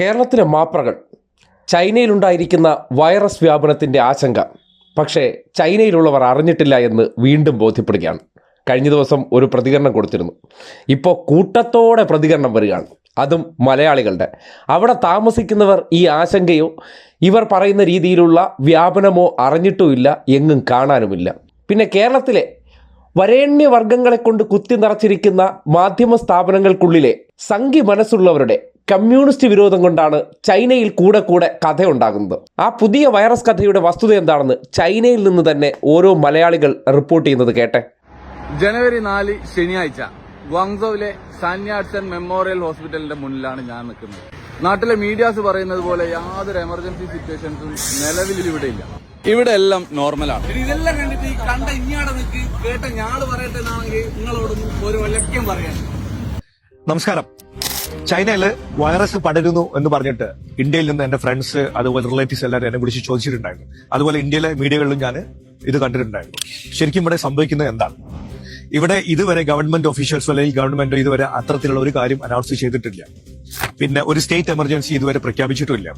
കേരളത്തിലെ മാപ്രകൾ ചൈനയിലുണ്ടായിരിക്കുന്ന വൈറസ് വ്യാപനത്തിന്റെ ആശങ്ക. പക്ഷേ ചൈനയിലുള്ളവർ അറിഞ്ഞിട്ടില്ല എന്ന് വീണ്ടും ബോധ്യപ്പെടുകയാണ്. കഴിഞ്ഞ ദിവസം ഒരു പ്രതികരണം കൊടുത്തിരുന്നു. ഇപ്പോൾ കൂട്ടത്തോടെ പ്രതികരണം വരികയാണ്. അതും മലയാളികളുടെ. അവിടെ താമസിക്കുന്നവർ ഈ ആശങ്കയോ ഇവർ പറയുന്ന രീതിയിലുള്ള വ്യാപനമോ അറിഞ്ഞിട്ടുമില്ല എങ്ങും കാണാനുമില്ല. പിന്നെ കേരളത്തിലെ വരേണ്യവർഗങ്ങളെ കൊണ്ട് കുത്തി നിറച്ചിരിക്കുന്ന മാധ്യമ സ്ഥാപനങ്ങൾക്കുള്ളിലെ സംഘി മനസ്സുള്ളവരുടെ കമ്മ്യൂണിസ്റ്റ് വിരോധം കൊണ്ടാണ് ചൈനയിൽ കൂടെ കൂടെ കഥയുണ്ടാകുന്നത്. ആ പുതിയ വൈറസ് കഥയുടെ വസ്തുത എന്താണെന്ന് ചൈനയിൽ നിന്ന് തന്നെ ഓരോ മലയാളികൾ റിപ്പോർട്ട് ചെയ്യുന്നത് കേട്ടെ. ജനുവരി നാല് ശനിയാഴ്ച ഗ്വാങ്സോവിലെ സാന്യാട്സൺ മെമ്മോറിയൽ ഹോസ്പിറ്റലിന്റെ മുന്നിലാണ് ഞാൻ നിൽക്കുന്നത്. നാട്ടിലെ മീഡിയാസ് പറയുന്നത് പോലെ യാതൊരു എമർജൻസി സിറ്റുവേഷൻസും നിലവിൽ ഇവിടെ ഇല്ല. ഇവിടെ എല്ലാം നോർമലാണ് ഇതെല്ലാം കണ്ടിട്ട് ഈ കണ്ട ഇങ്ങാടെ നിൽക്ക് കേട്ട ഞാൾ പറയട്ടെ എന്നാണെങ്കിൽ നിങ്ങളോടൊന്നും ഒരു ഒലക്കം പറയാൻ നമസ്കാരം. ചൈനയിൽ വൈറസ് പടരുന്നു എന്ന് പറഞ്ഞിട്ട് ഇന്ത്യയിൽ നിന്ന് എന്റെ ഫ്രണ്ട്സ് അതുപോലെ റിലേറ്റീവ്സ് എല്ലാവരും എന്നെ വിളിച്ച് ചോദിച്ചിട്ടുണ്ടായിരുന്നു. അതുപോലെ ഇന്ത്യയിലെ മീഡിയകളിലും ഞാൻ ഇത് കണ്ടിട്ടുണ്ടായിരുന്നു. ശരിക്കും ഇവിടെ സംഭവിക്കുന്നത് എന്താണ്? ഇവിടെ ഇതുവരെ ഗവൺമെന്റ് ഒഫീഷ്യൽസോ അല്ലെങ്കിൽ ഗവൺമെന്റോ ഇതുവരെ അത്തരത്തിലുള്ള ഒരു കാര്യം അനൗൺസ് ചെയ്തിട്ടില്ല. പിന്നെ ഒരു സ്റ്റേറ്റ് എമർജൻസി ഇതുവരെ പ്രഖ്യാപിച്ചിട്ടില്ല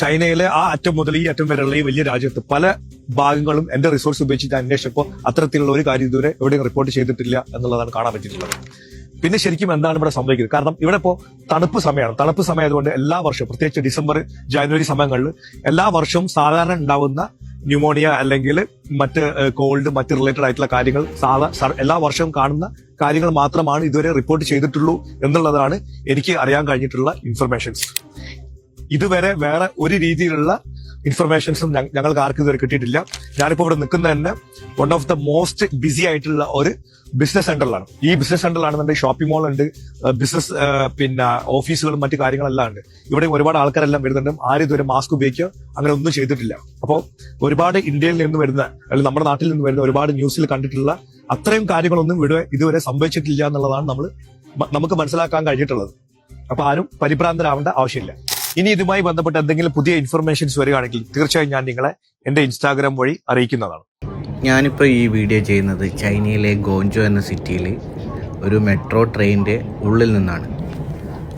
ചൈനയിലെ ആ അറ്റം മുതൽ ഈ അറ്റം വരെയുള്ള ഈ വലിയ രാജ്യത്ത് പല ഭാഗങ്ങളും എന്റെ റിസോഴ്സ് ഉപയോഗിച്ച് ഞാൻ അന്വേഷിച്ചപ്പോൾ അത്തരത്തിലുള്ള ഒരു കാര്യം ഇതുവരെ എവിടെയും റിപ്പോർട്ട് ചെയ്തിട്ടില്ല എന്നുള്ളതാണ് കാണാൻ പറ്റിയിട്ടുള്ളത്. പിന്നെ ശരിക്കും എന്താണ് ഇവിടെ സംഭവിക്കുന്നത്? കാരണം ഇവിടെ ഇപ്പോ തണുപ്പ് സമയമാണ്. തണുപ്പ് സമയമായതുകൊണ്ട് എല്ലാ വർഷവും പ്രത്യേകിച്ച് ഡിസംബർ ജനുവരി സമയങ്ങളിൽ എല്ലാ വർഷവും സാധാരണ ഉണ്ടാവുന്ന ന്യൂമോണിയ അല്ലെങ്കിൽ മറ്റ് കോൾഡ് മറ്റ് റിലേറ്റഡ് ആയിട്ടുള്ള കാര്യങ്ങൾ സാധാ എല്ലാ വർഷവും കാണുന്ന കാര്യങ്ങൾ മാത്രമാണ് ഇതുവരെ റിപ്പോർട്ട് ചെയ്തിട്ടുള്ളൂ എന്നുള്ളതാണ് എനിക്ക് അറിയാൻ കഴിഞ്ഞിട്ടുള്ള ഇൻഫർമേഷൻസ് ഇതുവരെ വേറെ ഒരു രീതിയിലുള്ള ഇൻഫർമേഷൻസും ഞങ്ങൾക്ക് ആർക്കും ഇതുവരെ കിട്ടിയിട്ടില്ല. ഞാനിപ്പോൾ ഇവിടെ നിൽക്കുന്ന തന്നെ one of the most busy ആയിട്ടുള്ള ഒരു ബിസിനസ് സെന്ററിലാണ് ഈ ബിസിനസ് സെന്ററിലാണെന്നുണ്ടെങ്കിൽ ഷോപ്പിംഗ് മോൾ ഉണ്ട്. ബിസിനസ് പിന്നെ ഓഫീസുകളും മറ്റു കാര്യങ്ങളെല്ലാം ഉണ്ട്. ഇവിടെ ഒരുപാട് ആൾക്കാരെല്ലാം വരുന്നുണ്ട്. ആരും ഇതുവരെ മാസ്ക് ഉപയോഗിക്കുക അങ്ങനെ ഒന്നും ചെയ്തിട്ടില്ല. അപ്പോൾ ഒരുപാട് ഇന്ത്യയിൽ നിന്ന് വരുന്ന അല്ലെങ്കിൽ നമ്മുടെ നാട്ടിൽ നിന്ന് വരുന്ന ഒരുപാട് ന്യൂസിൽ കണ്ടിട്ടുള്ള അത്രയും കാര്യങ്ങളൊന്നും ഇവിടെ ഇതുവരെ സംഭവിച്ചിട്ടില്ല എന്നുള്ളതാണ് നമ്മൾ നമുക്ക് മനസ്സിലാക്കാൻ കഴിഞ്ഞിട്ടുള്ളത്. അപ്പൊ ആരും പരിഭ്രാന്തരാവേണ്ട ആവശ്യമില്ല. ഇനി ഇതുമായി ബന്ധപ്പെട്ട് എന്തെങ്കിലും പുതിയ ഇൻഫർമേഷൻസ് വരികയാണെങ്കിൽ തീർച്ചയായും ഞാൻ നിങ്ങളെ എന്റെ ഇൻസ്റ്റാഗ്രാം വഴി അറിയിക്കുന്നതാണ്. ഞാനിപ്പോൾ ഈ വീഡിയോ ചെയ്യുന്നത് ചൈനയിലെ ഗോഞ്ചോ എന്ന സിറ്റിയിൽ ഒരു മെട്രോ ട്രെയിനിന്റെ ഉള്ളിൽ നിന്നാണ്.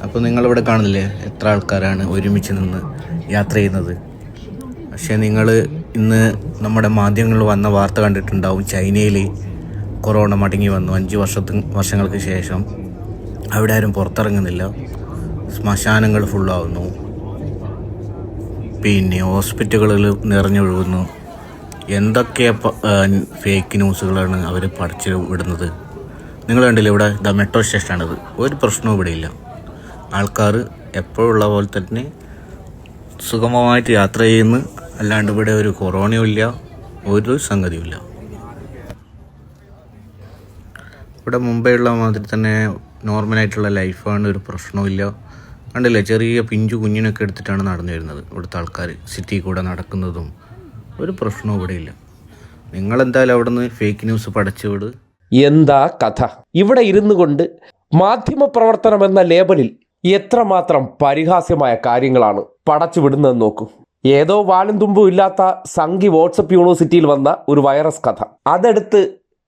അപ്പോൾ നിങ്ങളിവിടെ കാണുന്നില്ലേ എത്ര ആൾക്കാരാണ് ഒരുമിച്ച് നിന്ന് യാത്ര ചെയ്യുന്നത്? പക്ഷേ നിങ്ങൾ ഇന്ന് നമ്മുടെ മാധ്യമങ്ങളിൽ വന്ന വാർത്ത കണ്ടിട്ടുണ്ടാവും ചൈനയിൽ കൊറോണ മടങ്ങി വന്നു. അഞ്ച് വർഷത്തിന് വർഷങ്ങൾക്ക് ശേഷം അവിടെ ആരും പുറത്തിറങ്ങുന്നില്ല. ശ്മശാനങ്ങൾ ഫുള്ളാവുന്നു പിന്നെ ഹോസ്പിറ്റലുകളിൽ നിറഞ്ഞൊഴുകുന്നു. എന്തൊക്കെ ഫേക്ക് ന്യൂസുകളാണ് അവർ പഠിച്ച് വിടുന്നത്? നിങ്ങൾ കണ്ടില്ലേ ഇവിടെ ദ മെട്രോ സ്റ്റേഷനാണിത് ഒരു പ്രശ്നവും ഇവിടെ ഇല്ല ആൾക്കാർ എപ്പോഴുള്ള പോലെ തന്നെ സുഗമമായിട്ട് യാത്ര ചെയ്യുന്നു. അല്ലാണ്ട് ഇവിടെ ഒരു കൊറോണയും ഇല്ല. ഒരു സംഗതിയും ഇല്ല. ഇവിടെ മുമ്പേ ഉള്ള മാതിരി തന്നെ നോർമലായിട്ടുള്ള ലൈഫാണ് ഒരു പ്രശ്നവുമില്ല കണ്ടില്ലേ ചെറിയ പിഞ്ചു കുഞ്ഞിനൊക്കെ എടുത്തിട്ടാണ് നടന്നു വരുന്നത്. ഇവിടുത്തെ ആൾക്കാർ സിറ്റി കൂടെ നടക്കുന്നതും ഒരു പ്രശ്നവും ഇവിടെ ഇല്ല നിങ്ങളെന്തായാലും അവിടെ നിന്ന് ഫേക്ക് ന്യൂസ് പടച്ചു വിട്. എന്താ കഥ? ഇവിടെ ഇരുന്നു കൊണ്ട് മാധ്യമപ്രവർത്തനം എന്ന ലേബലിൽ എത്രമാത്രം പരിഹാസ്യമായ കാര്യങ്ങളാണ് പടച്ചു വിടുന്നതെന്ന് നോക്കൂ. ഏതോ വാലും തുമ്പും ഇല്ലാത്ത സംഗി വാട്സപ്പ് യൂണിവേഴ്സിറ്റിയിൽ വന്ന ഒരു വൈറസ് കഥ. അതെടുത്ത്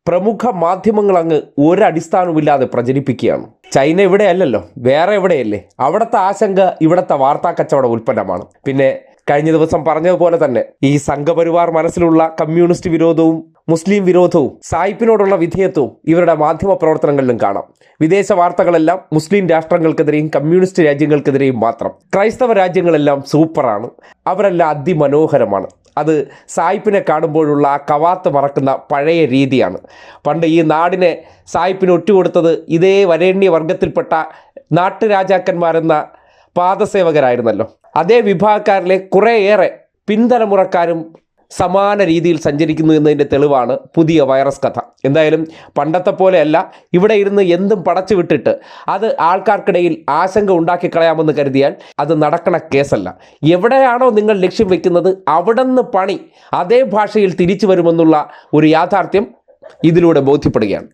പ്രമുഖ മാധ്യമങ്ങൾ അങ്ങ് ഒരടിസ്ഥാനവുമില്ലാതെ പ്രചരിപ്പിക്കുകയാണ്. ചൈന ഇവിടെയല്ലല്ലോ വേറെ എവിടെയല്ലേ? അവിടുത്തെ ആശങ്ക ഇവിടുത്തെ വാർത്താ കച്ചവട ഉൽപ്പന്നമാണ്. പിന്നെ കഴിഞ്ഞ ദിവസം പറഞ്ഞതുപോലെ തന്നെ ഈ സംഘപരിവാർ മനസ്സിലുള്ള കമ്മ്യൂണിസ്റ്റ് വിരോധവും മുസ്ലിം വിരോധവും സായിപ്പിനോടുള്ള വിധേയത്വവും ഇവരുടെ മാധ്യമ പ്രവർത്തനങ്ങളിലും കാണാം. വിദേശ വാർത്തകളെല്ലാം മുസ്ലിം രാഷ്ട്രങ്ങൾക്കെതിരെയും കമ്മ്യൂണിസ്റ്റ് രാജ്യങ്ങൾക്കെതിരെയും മാത്രം. ക്രൈസ്തവ രാജ്യങ്ങളെല്ലാം സൂപ്പറാണ്. അവരെല്ലാം അതിമനോഹരമാണ്. അത് സായിപ്പിനെ കാണുമ്പോഴുള്ള ആ കവാത്ത് മറക്കുന്ന പഴയ രീതിയാണ്. പണ്ട് ഈ നാടിനെ സായിപ്പിന് ഒറ്റുകൊടുത്തത് ഇതേ വരേണ്യ വർഗത്തിൽപ്പെട്ട നാട്ടുരാജാക്കന്മാരെന്ന പാദസേവകരായിരുന്നല്ലോ. അതേ വിഭാഗക്കാരിലെ കുറേയേറെ പിൻതലമുറക്കാരും സമാന രീതിയിൽ സഞ്ചരിക്കുന്നു എന്നതിന്റെ തെളിവാണ് പുതിയ വൈറസ് കഥ. എന്തായാലും പണ്ടത്തെ പോലെയല്ല ഇവിടെ ഇരുന്ന് എന്തും പടച്ചു വിട്ടിട്ട് അത് ആൾക്കാർക്കിടയിൽ ആശങ്ക ഉണ്ടാക്കി കളയാമെന്ന് കരുതിയാൽ അത് നടക്കണ കേസല്ല. എവിടെയാണോ നിങ്ങൾ ലക്ഷ്യം വെക്കുന്നത് അവിടെ പണി അതേ ഭാഷയിൽ തിരിച്ചു വരുമെന്നുള്ള ഒരു യാഥാർത്ഥ്യം ഇതിലൂടെ ബോധ്യപ്പെടുകയാണ്.